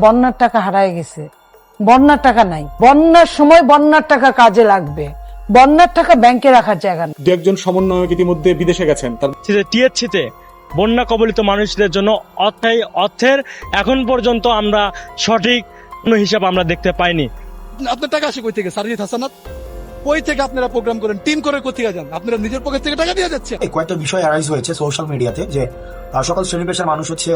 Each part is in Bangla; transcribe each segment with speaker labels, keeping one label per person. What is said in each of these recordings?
Speaker 1: বন্যার টাকা হারায় গেছে। বন্যার টাকা নাই। বন্যার সময় বন্যার টাকা কাজে লাগবে। বন্যার টাকা ব্যাংকে রাখার জায়গা নেই।
Speaker 2: দু একজন সমন্বয়ক ইতিমধ্যে বিদেশে গেছেন। তার
Speaker 3: টিএসসিতে বন্যা কবলিত মানুষদের জন্য অর্থাই অর্থের এখন পর্যন্ত আমরা সঠিক কোনো হিসাব আমরা দেখতে পাইনি।
Speaker 4: আপনার টাকা আসে কই থেকে? সারজিৎ হাসানাত? কই থেকে আপনারা প্রোগ্রাম করেন? টিম করে কোথায় যান? আপনারা নিজের পকেট থেকে টাকা দিয়ে যাচ্ছে
Speaker 5: এই কয়েকটা বিষয় অ্যারাইজ হয়েছে সোশ্যাল মিডিয়াতে যে সকল শ্রেণি পেশার মানুষ হচ্ছে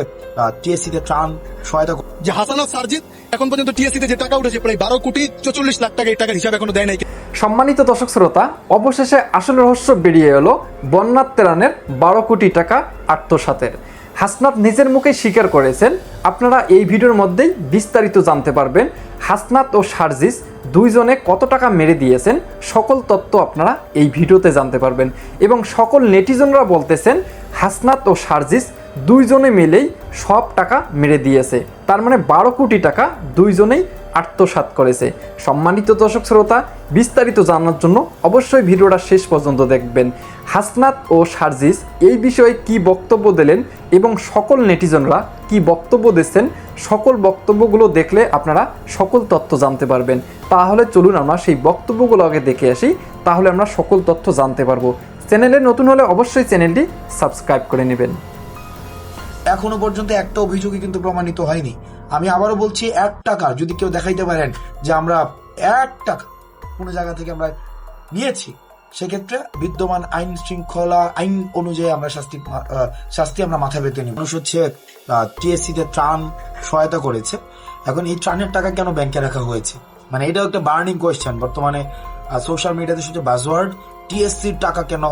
Speaker 5: টিএসসি তে ত্রাণ সহায়তা।
Speaker 4: যে হাসানাত সারজিৎ এখন পর্যন্ত টিএসসি তে যে টাকা উঠেছে প্রায় বারো কোটি চৌচল্লিশ লাখ টাকা এই টাকার হিসাব এখনও দেয় নাই
Speaker 6: সম্মানিত দর্শক শ্রোতা অবশেষে আসল রহস্য বেরিয়ে এলো বন্যার ত্রাণের বারো কোটি টাকা আত্মসাতের। হাসনাত নিজের মুখে স্বীকার করেছেন। আপনারা এই ভিডিওর মধ্যেই বিস্তারিত জানতে পারবেন। হাসনাত ও সার্জিস দুইজনে কত টাকা মেরে দিয়েছেন সকল তত্ত্ব আপনারা এই ভিডিওতে জানতে পারবেন। এবং সকল নেটিজনরা বলতেছেন, হাসনাত ও সার্জিস দুইজনে মিলেই সব টাকা মেরে দিয়েছে। তার মানে বারো কোটি টাকা দুইজনেই আত্মসাৎ করেছে। সম্মানিত দর্শক শ্রোতা, বিস্তারিত জানার জন্য অবশ্যই ভিডিওটা শেষ পর্যন্ত দেখবেন। হাসনাত ও সার্জিস এই বিষয়ে কি বক্তব্য দিলেন এবং সকল নেটিজনরা কি বক্তব্য দিচ্ছেন, সকল বক্তব্যগুলো দেখলে আপনারা সকল তথ্য জানতে পারবেন। তাহলে চলুন আমরা সেই বক্তব্যগুলো আগে দেখে আসি, তাহলে আমরা সকল তথ্য জানতে পারব। চ্যানেলে নতুন হলে অবশ্যই চ্যানেলটি সাবস্ক্রাইব করে নেবেন।
Speaker 5: এখনও পর্যন্ত একটা অভিযোগই কিন্তু প্রমাণিত হয়নি। আমি আবারও বলছি, এক টাকা, যদি কেউ দেখাইতে পারেন যে আমরা এক টাকা কোনো জায়গা থেকে আমরা নিয়েছি, সেক্ষেত্রে বিদ্যমান আইন শৃঙ্খলা, আইন অনুযায়ী আমরা শাস্তি শাস্তি আমরা মাথা পেতে নিই মানুষ হচ্ছে টিএসসি তে ত্রাণ সহায়তা করেছে। এখন এই ত্রাণের টাকা কেন ব্যাংকে রাখা হয়েছে? মানে এটাও একটা বার্নিং কোয়েশ্চেন। বর্তমানে সোশ্যাল মিডিয়াতে শুধু বাজওয়ার্ড টিএসসির টাকা কেন,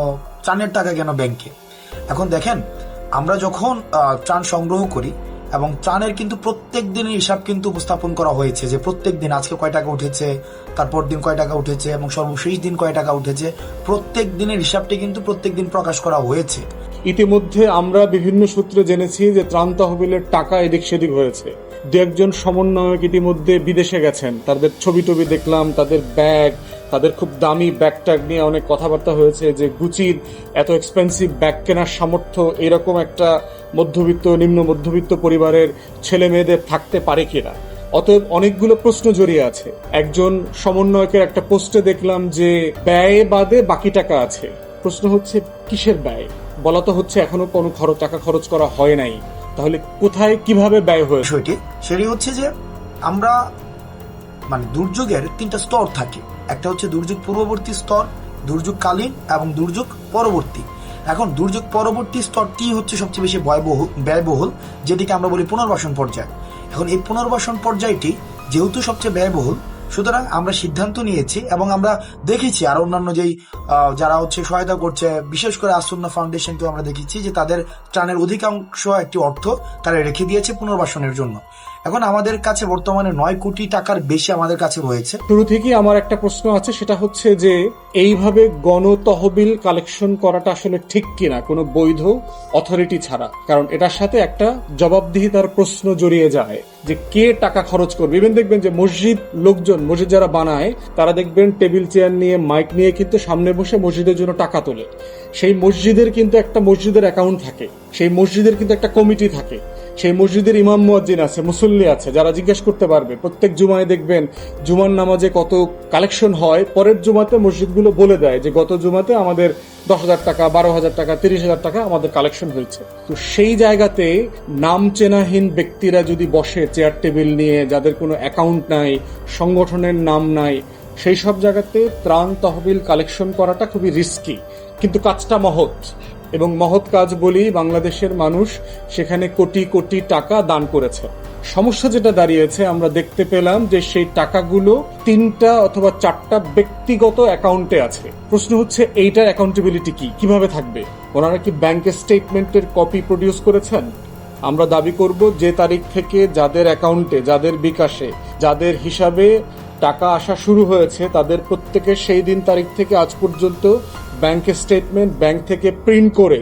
Speaker 5: ত্রাণের টাকা কেন ব্যাংকে? এখন দেখেন আমরা যখন ত্রাণ সংগ্রহ করি, এবং ত্রাণের কিন্তু প্রত্যেক দিনের হিসাব কিন্তু উপস্থাপন করা হয়েছে যে প্রত্যেক দিন আজকে কয় টাকা উঠেছে, তারপর দিন কয় টাকা উঠেছে, এবং সর্বশেষ দিন কয় টাকা উঠেছে, প্রত্যেক দিনের হিসাবটি কিন্তু প্রত্যেক দিন প্রকাশ করা হয়েছে।
Speaker 2: ইতিমধ্যে আমরা বিভিন্ন সূত্রে জেনেছি যে ত্রাণ তহবিলের টাকা এদিক সেদিক হয়েছে। দু একজন সমন্বয়ক ইতিমধ্যে বিদেশে গেছেন। তাদের ছবি টবি দেখলাম, তাদের ব্যাগ তাদের খুব দামি ব্যাগ ট্যাগ নিয়ে অনেক কথাবার্তা হয়েছে যে গুচির এত এক্সপেন্সিভ ব্যাগ কেনার সামর্থ্য এরকম একটা মধ্যবিত্ত, নিম্ন মধ্যবিত্ত পরিবারের ছেলে মেয়েদের থাকতে পারে কিনা। অতএব অনেকগুলো প্রশ্ন জড়িয়ে আছে। একজন সমন্বয়কের একটা পোস্টে দেখলাম যে ব্যয় বাদে বাকি টাকা আছে। প্রশ্ন হচ্ছে, কিসের ব্যয়? বলা তো হচ্ছে এখনও কোনো খরচ, টাকা খরচ করা হয় নাই। তাহলে কোথায় কীভাবে ব্যয় হয়েছে
Speaker 5: বিষয়টি? সেটি হচ্ছে যে আমরা মানে দুর্যোগের তিনটা স্তর থাকে। একটা হচ্ছে দুর্যোগ পূর্ববর্তী স্তর, দুর্যোগকালীন এবং দুর্যোগ পরবর্তী। এখন দুর্যোগ পরবর্তী স্তরটি হচ্ছে সবচেয়ে বেশি ভয়াবহ ব্যয়বহুল, যেটিকে আমরা বলি পুনর্বাসন পর্যায়। এখন এই পুনর্বাসন পর্যায়টি যেহেতু সবচেয়ে ব্যয়বহুল, সুতরাং আমরা সিদ্ধান্ত নিয়েছি এবং আমরা দেখেছি আর অন্যান্য যেই যারা হচ্ছে সহায়তা করছে, বিশেষ করে আসন্না ফাউন্ডেশনকে আমরা দেখেছি যে তাদের ত্রাণের অধিকাংশ একটি অর্থ তারা রেখে দিয়েছে পুনর্বাসনের জন্য। এখন আমাদের কাছে বর্তমানে নয় কোটি টাকার বেশি আমাদের কাছে রয়েছে।
Speaker 2: শুরু থেকেই আমার একটা প্রশ্ন আছে, সেটা হচ্ছে যে এইভাবে গণতহবিল কালেকশন করাটা আসলে ঠিক কিনা, কোনো বৈধ অথরিটি ছাড়া। কারণ এটার সাথে একটা জবাবদিহিতার প্রশ্ন জড়িয়ে যায় যে কে টাকা খরচ করবে। ইভেন দেখবেন যে মসজিদ লোকজন, মসজিদ যারা বানায়, তারা দেখবেন টেবিল, চেয়ার নিয়ে, মাইক নিয়ে কিন্তু সামনে বসে মসজিদের জন্য টাকা তোলে। সেই মসজিদের কিন্তু একটা মসজিদের অ্যাকাউন্ট থাকে, সেই মসজিদের কিন্তু একটা কমিটি থাকে, সেই মসজিদের ইমাম মুয়াজ্জিন আছে, মুসল্লি আছে, যারা জিজ্ঞেস করতে পারবে। প্রত্যেক জুমায় দেখবেন, জুমার নামাজে কত কালেকশন হয়, পরের জুমাতে মসজিদগুলো বলে দেয় যে গত জুমাতে আমাদের দশ হাজার টাকা, বারো হাজার টাকা, তিরিশ হাজার টাকা আমাদের কালেকশন হয়েছে। তো সেই জায়গাতে নাম চেনাহীন ব্যক্তিরা যদি বসে চেয়ার টেবিল নিয়ে, যাদের কোনো অ্যাকাউন্ট নাই, সংগঠনের নাম নাই, সেই সব জায়গাতে ত্রাণ তহবিল কালেকশন করাটা খুবই রিস্কি কিন্তু কাজটা মহৎ। এবং মহৎ কাজ বলি বাংলাদেশের মানুষ সেখানে কোটি কোটি টাকা দান করেছে। সমস্যা যেটা দাঁড়িয়েছে, আমরা দেখতে পেলাম যে সেই টাকাগুলো তিনটা অথবা চারটা ব্যক্তিগত অ্যাকাউন্টে আছে। প্রশ্ন হচ্ছে, এইটার অ্যাকাউন্টেবিলিটি কি? কীভাবে থাকবে? ওনারা কি ব্যাংকের স্টেটমেন্টের কপি প্রডিউস করেছেন? আমরা দাবি করব যে তারিখ থেকে যাদের অ্যাকাউন্টে, যাদের বিকাশে, যাদের হিসাবে টাকা আসা শুরু হয়েছে, তাদের প্রত্যেকের সেই দিন তারিখ থেকে আজ পর্যন্ত ব্যাংকের স্টেটমেন্ট ব্যাংক থেকে প্রিন্ট করে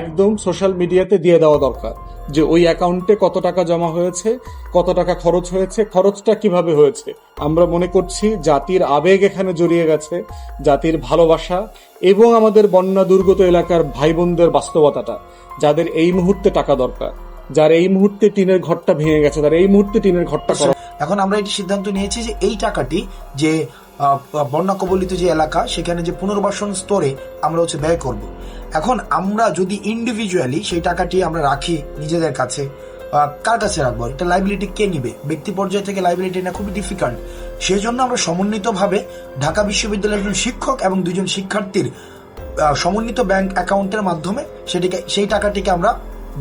Speaker 2: একদম সোশ্যাল মিডিয়াতে দিয়ে দেওয়া দরকার। যে ওই অ্যাকাউন্টে কত টাকা জমা হয়েছে, কত টাকা খরচ হয়েছে, খরচটা কীভাবে হয়েছে? আমরা মনে করছি জাতির আবেগ এখানে জড়িয়ে গেছে, জাতির ভালোবাসা এবং আমাদের বন্যা দুর্গত এলাকার ভাই বোনদের বাস্তবতাটা, যাদের এই মুহূর্তে টাকা দরকার, যার এই মুহূর্তে টিনের ঘরটা ভেঙে গেছে তার এই মুহূর্তে টিনের ঘরটা
Speaker 5: এখন আমরা এটি সিদ্ধান্ত নিয়েছি যে এই টাকাটি যে বন্যা কবলিত যে এলাকা, সেখানে যে পুনর্বাসন স্তরে আমরা হচ্ছে ব্যয় করব। এখন আমরা যদি ইন্ডিভিজুয়ালি সেই টাকাটি আমরা রাখি নিজেদের কাছে কার কাছে রাখব? এটা লাইবিলিটি কে নিবে? ব্যক্তি পর্যায় থেকে লাইবিলিটি না খুবই ডিফিকাল্ট সেই জন্য আমরা সমন্বিতভাবে ঢাকা বিশ্ববিদ্যালয়ের একজন শিক্ষক এবং দুজন শিক্ষার্থীর সমন্বিত ব্যাংক অ্যাকাউন্টের মাধ্যমে সেটিকে, সেই টাকাটিকে আমরা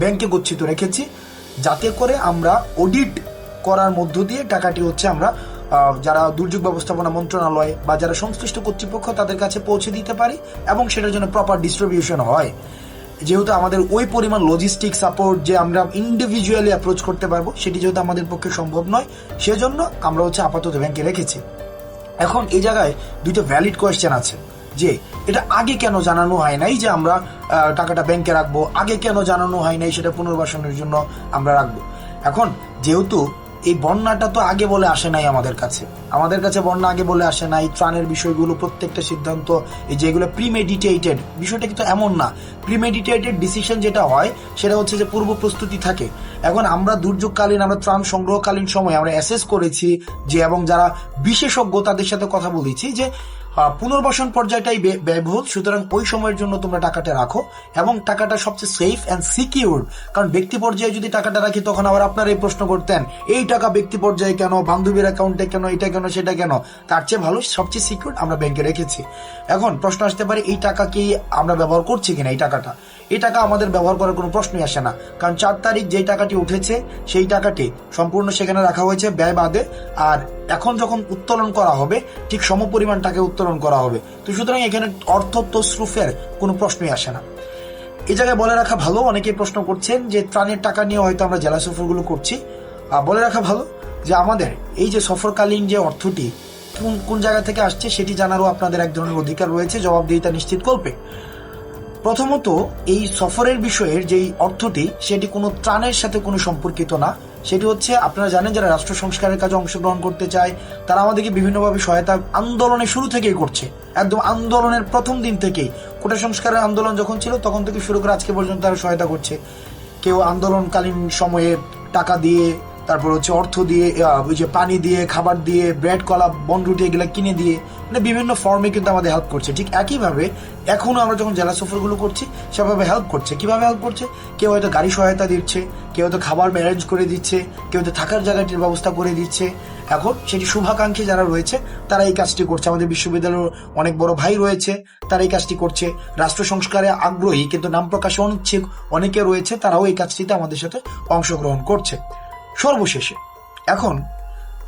Speaker 5: ব্যাংকে গচ্ছিত রেখেছি। যাতে করে আমরা অডিট করার মধ্য দিয়ে টাকাটি হচ্ছে আমরা যারা দুর্যোগ ব্যবস্থাপনা মন্ত্রণালয় বা যারা সংশ্লিষ্ট কর্তৃপক্ষ তাদের কাছে পৌঁছে দিতে পারি এবং সেটার জন্য প্রপার ডিস্ট্রিবিউশন হয়। যেহেতু আমাদের ওই পরিমাণ লজিস্টিক সাপোর্ট যে আমরা ইন্ডিভিজুয়ালি অ্যাপ্রোচ করতে পারব, সেটি যেহেতু আমাদের পক্ষে সম্ভব নয়, সেজন্য আমরা হচ্ছে আপাতত ব্যাংকে রেখেছি। এখন এই জায়গায় দুইটা ভ্যালিড কোয়েশ্চেন আছে, যে এটা আগে কেন জানানো হয় নাই যে আমরা টাকাটা ব্যাংকে রাখব? আগে কেন জানানো হয় নাই সেটা পুনর্বাসনের জন্য আমরা রাখব? এখন যেহেতু এই বন্যাটা তো আগে বলে আসে নাই আমাদের কাছে। আমাদের কাছে বন্যা আগে বলে আসে নাই, ত্রাণের বিষয়গুলো, প্রত্যেকটা সিদ্ধান্ত, এই যেগুলো প্রিমেডিটেটেড বিষয়টা কিন্তু এমন না। প্রিমেডিটেটেড ডিসিশন যেটা হয়, সেটা হচ্ছে যে পূর্ব প্রস্তুতি থাকে। এখন আমরা দুর্যোগকালীন, আমরা ত্রাণ সংগ্রহকালীন সময় আমরা অ্যাসেস করেছি যে, এবং যারা বিশেষজ্ঞ তাদের সাথে কথা বলেছি যে পুনর্বাসন পর্যায়টাই ব্যয়- ব্যয়বহুল। সুতরাং ওই সময়ের জন্য তোমরা টাকাটা রাখো এবং টাকাটা সবচেয়ে সেফ অ্যান্ড সিকিউর কারণ ব্যক্তি পর্যায়ে যদি টাকাটা রাখি, তখন আবার আপনারা এই প্রশ্ন করতেন, এই টাকা ব্যক্তি পর্যায়ে কেন? বান্ধবীর অ্যাকাউন্টে কেন? এটা কেন? সেটা কেন? তার চেয়ে ভালো সবচেয়ে সিকিউর আমরা ব্যাংকে রেখেছি। এখন প্রশ্ন আসতে পারে, এই টাকা কি আমরা ব্যবহার করছি কিনা এই টাকাটা? এই টাকা আমাদের ব্যবহার করার কোনো প্রশ্নই আসে না। কারণ চার তারিখ যেই টাকাটি উঠেছে, সেই টাকাটি সম্পূর্ণ সেখানে রাখা হয়েছে ব্যয় বাদে। আর এখন যখন উত্তোলন করা হবে, ঠিক সমপরিমাণ টাকা উত্তোলন করা হবে। তো সুতরাং এখানে অর্থ তসরুফের কোনো প্রশ্নই আসে না। এই জায়গায় বলে রাখা ভালো, অনেকেই প্রশ্ন করছেন যে ত্রাণের টাকা নিয়ে হয়তো আমরা জেলা সফরগুলো করছি। বলে রাখা ভালো যে আমাদের এই যে সফরকালীন যে অর্থটি কোন কোন জায়গা থেকে আসছে সেটি জানারও আপনাদের এক ধরনের অধিকার রয়েছে, জবাবদিহিতা নিশ্চিত করবে। প্রথমত, এই সফরের বিষয়ের যেই অর্থটি, সেটি কোনো ত্রাণের সাথে কোনো সম্পর্কিত না। সেটি হচ্ছে, আপনারা জানেন যারা রাষ্ট্র সংস্কারের কাজে অংশগ্রহণ করতে চায়, তারা আমাদেরকে বিভিন্নভাবে সহায়তা আন্দোলনের শুরু থেকেই করছে। একদম আন্দোলনের প্রথম দিন থেকেই। কোটা সংস্কারের আন্দোলন যখন ছিল, তখন থেকে শুরু করে আজকে পর্যন্ত তারা সহায়তা করছে। কেউ আন্দোলনকালীন সময়ে টাকা দিয়ে তারপর হচ্ছে অর্থ দিয়ে ওই যে পানি দিয়ে, খাবার দিয়ে ব্রেড কলা বনরুটি এগুলো কিনে দিয়ে মানে বিভিন্ন ফর্মে কিন্তু আমাদের হেল্প করছে। ঠিক একইভাবে এখনও আমরা যখন জেলা সফরগুলো করছি, সেভাবে হেল্প করছে। কীভাবে হেল্প করছে? কেউ হয়তো গাড়ি সহায়তা দিচ্ছে, কেউ হয়তো খাবার অ্যারেঞ্জ করে দিচ্ছে, কেউ হয়তো থাকার জায়গাটির ব্যবস্থা করে দিচ্ছে। এখন সেটি শুভাকাঙ্ক্ষী যারা রয়েছে, তারা এই কাজটি করছে। আমাদের বিশ্ববিদ্যালয়ের অনেক বড় ভাই রয়েছে, তারা এই কাজটি করছে। রাষ্ট্র সংস্কারে আগ্রহী, কিন্তু নাম প্রকাশে অনিচ্ছুক অনেকে রয়েছে, তারাও এই কাজটিতে আমাদের সাথে অংশগ্রহণ করছে। সর্বশেষে, এখন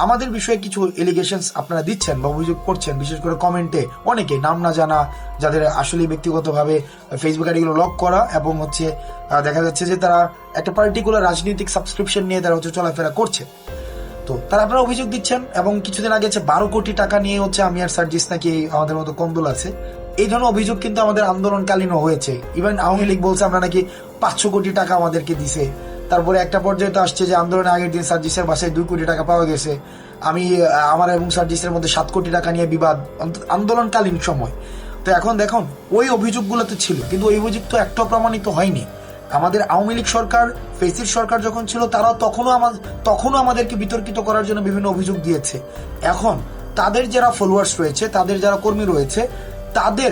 Speaker 5: আমাদের বিষয়ে কিছু এলিগেশন আপনারা দিচ্ছেন বা অভিযোগ করছেন, বিশেষ করে কমেন্টে অনেকে নাম না জানা, যাদের আসলে ব্যক্তিগতভাবে ফেসবুক আইডিগুলো লক করা এবং হচ্ছে দেখা যাচ্ছে যে তারা একটা পার্টিকুলার রাজনৈতিক সাবস্ক্রিপশন নিয়ে তারা হচ্ছে চলাফেরা করছে। তো তারা আপনারা অভিযোগ দিচ্ছেন এবং কিছুদিন আগে হচ্ছে বারো কোটি টাকা নিয়ে হচ্ছে আমি আর সার্জিস নাকি আমাদের মতো কন্দল আছে। এই ধরনের অভিযোগ কিন্তু আমাদের আন্দোলনকালীনও হয়েছে। ইভেন আওয়ামী লীগ বলছে আমরা নাকি পাঁচশো কোটি টাকা আমাদেরকে দিছে। তারপরে একটা পর্যায়ে তো আসছে যে আন্দোলনের আগের দিন সার্জিসের বাসায় দুই কোটি টাকা পাওয়া গেছে। আমি আমার এবং সার্জিসের মধ্যে সাত কোটি টাকা নিয়ে বিবাদ আন্দোলনকালীন সময়। তো এখন দেখুন, ওই অভিযোগগুলো তো ছিল, কিন্তু ওই অভিযোগ তো একটাও প্রমাণিত হয়নি। আমাদের আওয়ামী লীগ সরকার, ফেসির সরকার যখন ছিল, তারা তখনও আমাদের তখনও আমাদেরকে বিতর্কিত করার জন্য বিভিন্ন অভিযোগ দিয়েছে। এখন, তাদের যারা ফলোয়ার্স রয়েছে, তাদের যারা কর্মী রয়েছে, তাদের,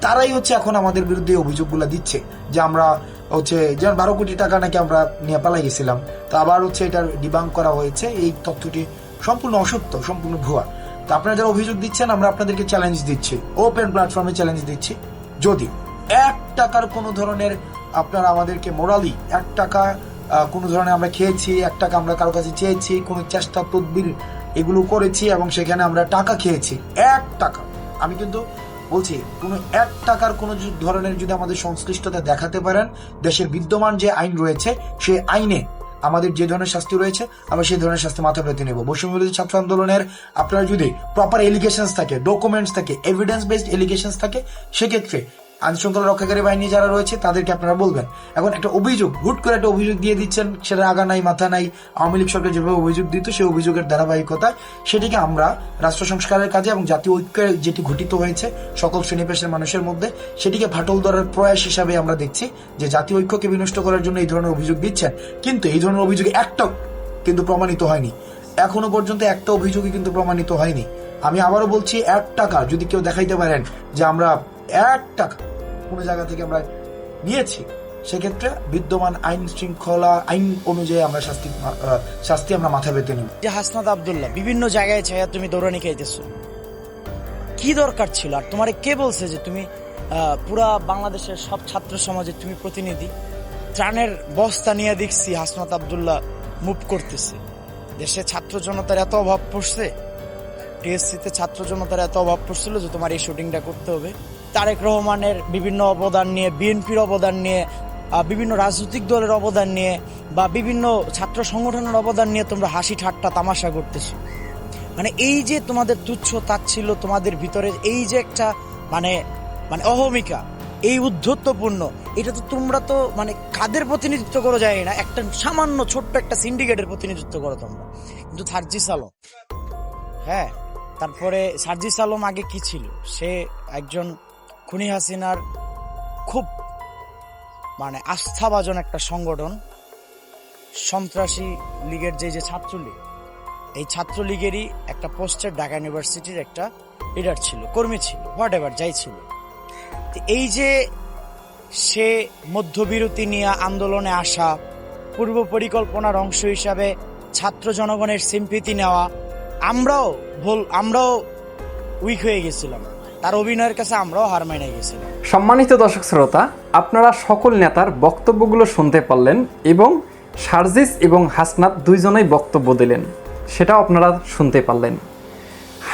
Speaker 5: তারাই হচ্ছে এখন আমাদের বিরুদ্ধে অভিযোগগুলো দিচ্ছে। যে আমরা হচ্ছে, যেমন বারো কোটি টাকা নাকি আমরা নিয়ে পালাই গেছিলাম তো আবার হচ্ছে এটার ডিবাং করা হয়েছে, এই তথ্যটি সম্পূর্ণ অসত্য, সম্পূর্ণ ভুয়া। তো আপনারা যারা অভিযোগ দিচ্ছেন, আমরা আপনাদেরকে চ্যালেঞ্জ দিচ্ছি ওপেন প্ল্যাটফর্মে চ্যালেঞ্জ দিচ্ছি। যদি এক টাকার কোনো ধরনের আপনারা আমাদেরকে মোরালি এক টাকা কোনো ধরনের আমরা খেয়েছি, এক টাকা আমরা কারও কাছে চেয়েছি, কোনো চেষ্টা, তদবির এগুলো করেছি এবং সেখানে আমরা টাকা খেয়েছি, এক টাকা। আমি কিন্তু বলছি, কোনো এক টাকার কোনো ধরনের যদি আমাদের সংশ্লিষ্টতা দেখাতে পারেন, দেশের বিদ্যমান যে আইন রয়েছে, সেই আইনে আমাদের যে ধরনের শাস্তি রয়েছে, আমরা সেই ধরনের শাস্তি মাথা পেতে নেব। বৈষম্য বিরোধী ছাত্র আন্দোলনের আপনার যদি প্রপার এলিগেশনস থাকে ডকুমেন্টস থাকে এভিডেন্স বেসড এলিগেশনস থাকে, সেক্ষেত্রে আইন শৃঙ্খলা রক্ষাকারী বাহিনী যারা রয়েছে, তাদেরকে আপনারা বলবেন। এখন একটা অভিযোগ, হুট করে একটা অভিযোগ দিয়ে দিচ্ছেন, সেটা আগা নাই, মাথা নাই, আওয়ামী লীগ সরকার যেভাবে অভিযোগ দিত, সেই অভিযোগের ধারাবাহিকতা সেটিকে আমরা রাষ্ট্র সংস্কারের কাজে এবং জাতীয় ঐক্যের যেটি ঘটিত হয়েছে, সকল শ্রেণি পেশার মানুষের মধ্যে, সেটিকে ফাটল ধরার প্রয়াস হিসাবে আমরা দেখছি যে জাতীয় ঐক্যকে বিনষ্ট করার জন্য এই ধরনের অভিযোগ দিচ্ছেন। কিন্তু এই ধরনের অভিযোগ একটাও কিন্তু প্রমাণিত হয়নি। এখনও পর্যন্ত একটা অভিযোগই কিন্তু প্রমাণিত হয়নি। আমি আবারও বলছি, এক টাকা যদি কেউ দেখাইতে পারেন যে আমরা এক টাকা কোনো জায়গা থেকে আমরা নিয়েছি, সেক্ষেত্রে বিদ্যমান আইন শৃঙ্খলা, আইন অনুযায়ী আমরা শাস্তি শাস্তি আমরা মাথা পেতে নিব।
Speaker 7: যে হাসনাত আব্দুল্লাহ, বিভিন্ন জায়গায় ছায়া তুমি দৌড়ানি খাইতেছো। কি দরকার ছিল? আর তোমারে কে বলছে যে তুমি পুরা বাংলাদেশের সব ছাত্র সমাজের তুমি প্রতিনিধি? ত্রাণের বস্তা নিয়ে দেখছি হাসনাত আবদুল্লাহ মুভ করতেছে। দেশে ছাত্র জনতার এত অভাব পড়ছে টিএসসিতে ছাত্র জনতার এত অভাব পড়ছিল যে তোমার এই শুটিংটা করতে হবে। তারেক রহমানের বিভিন্ন অবদান নিয়ে, বিএনপির অবদান নিয়ে বিভিন্ন রাজনৈতিক দলের অবদান নিয়ে বা বিভিন্ন ছাত্র সংগঠনের অবদান নিয়ে তোমরা হাসি ঠাট্টা তামাশা করতেছো। মানে এই যে তোমাদের তুচ্ছ তাচ্ছিল তোমাদের ভিতরে এই যে একটা মানে মানে অহমিকা, এই উদ্ধত্তপূর্ণ, এটা তো তোমরা তো মানে কাদের প্রতিনিধিত্ব করো যায় না, একটা সামান্য ছোট্ট একটা সিন্ডিকেটের প্রতিনিধিত্ব করো তোমরা। কিন্তু সার্জিস আলম হ্যাঁ তারপরে সার্জিস আলম আগে কি ছিল? সে একজন খুনি হাসিনার খুব মানে আস্থাভাজন একটা সংগঠন, সন্ত্রাসী লীগের যে যে ছাত্রলীগ, এই ছাত্রলীগেরই একটা পোস্টের ঢাকা ইউনিভার্সিটির একটা লিডার ছিল, কর্মী ছিল হোয়াট এভার যাই ছিল। এই যে সে মধ্যবিরতি নিয়ে আন্দোলনে আসা, পূর্ব পরিকল্পনার অংশ হিসাবে ছাত্র জনগণের সিম্পিতি নেওয়া, আমরাও ভুল, আমরাও উইক হয়ে গেছিলাম। তার অভিনয়ের কাছে আমরাও হার মাইনে গেছিলাম।
Speaker 6: সম্মানিত দর্শক শ্রোতা, আপনারা সকল নেতার বক্তব্যগুলো শুনতে পারলেন এবং সার্জিস এবং হাসনাত দুইজনেই বক্তব্য দিলেন, সেটাও আপনারা শুনতে পারলেন।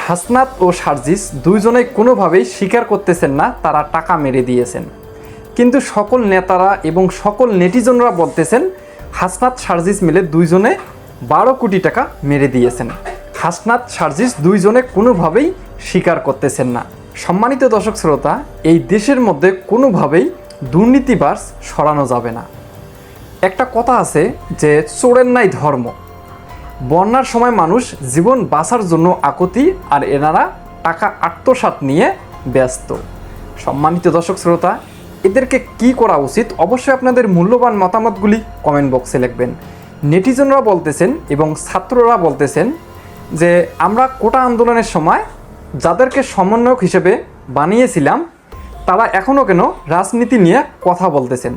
Speaker 6: হাসনাত ও সার্জিস দুইজনেই কোনোভাবেই স্বীকার করতেছেন না, তারা টাকা মেরে দিয়েছেন। কিন্তু সকল নেতারা এবং সকল নেটিজনরা বলতেছেন, হাসনাত, সার্জিস মিলে দুইজনে বারো কোটি টাকা মেরে দিয়েছেন। হাসনাত, সার্জিস দুইজনে কোনোভাবেই স্বীকার করতেছেন না। সম্মানিত দর্শক শ্রোতা, এই দেশের মধ্যে কোনোভাবেই দুর্নীতিবাস সরানো যাবে না। একটা কথা আছে যে, চোরের নাই ধর্ম। বন্যার সময় মানুষ জীবন বাঁচার জন্য আকুতি আর এনারা টাকা আত্মসাৎ নিয়ে ব্যস্ত। সম্মানিত দর্শক শ্রোতা, এদেরকে কি করা উচিত অবশ্যই আপনাদের মূল্যবান মতামতগুলি কমেন্ট বক্সে লিখবেন। নেটিজনরা বলতেছেন এবং ছাত্ররা বলতেছেন যে, আমরা কোটা আন্দোলনের সময় যাদেরকে সমন্বয়ক হিসেবে বানিয়েছিলাম, তারা এখনও কেন রাজনীতি নিয়ে কথা বলতেছেন?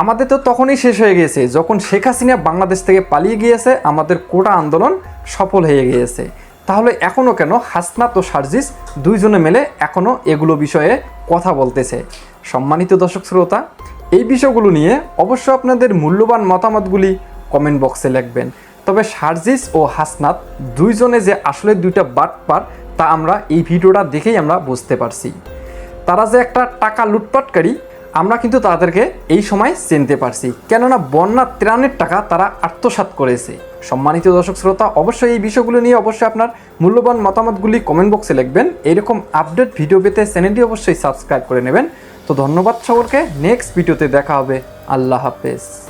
Speaker 6: আমাদের তো তখনই শেষ হয়ে গিয়েছে, যখন শেখ হাসিনা বাংলাদেশ থেকে পালিয়ে গিয়েছে, আমাদের কোটা আন্দোলন সফল হয়ে গিয়েছে। তাহলে এখনও কেন হাসনাত ও সার্জিস দুইজনে মিলে এখনও এগুলো বিষয়ে কথা বলতেছে? সম্মানিত দর্শক শ্রোতা, এই বিষয়গুলো নিয়ে অবশ্য আপনাদের মূল্যবান মতামতগুলি কমেন্ট বক্সে লিখবেন। তবে সার্জিস ও হাসনাত দুইজনে যে আসলে দুইটা বাটপার তা আমরা এই ভিডিওটা দেখেই আমরা বুঝতে পারছি। তারা যে একটা টাকা লুটপাটকারী, আমরা কিন্তু তাদেরকে এই সময় চিনতে পারছি। কেননা বন্যা ত্রাণের টাকা তারা আত্মসাৎ করেছে। সম্মানিত দর্শক শ্রোতা, অবশ্যই এই বিষয়গুলো নিয়ে অবশ্যই আপনার মূল্যবান মতামতগুলি কমেন্ট বক্সে লিখবেন। এরকম আপডেট ভিডিও পেতে চ্যানেলটি অবশ্যই সাবস্ক্রাইব করে নেবেন। তো ধন্যবাদ সকলকে। নেক্সট ভিডিওতে দেখা হবে। আল্লাহ হাফেজ।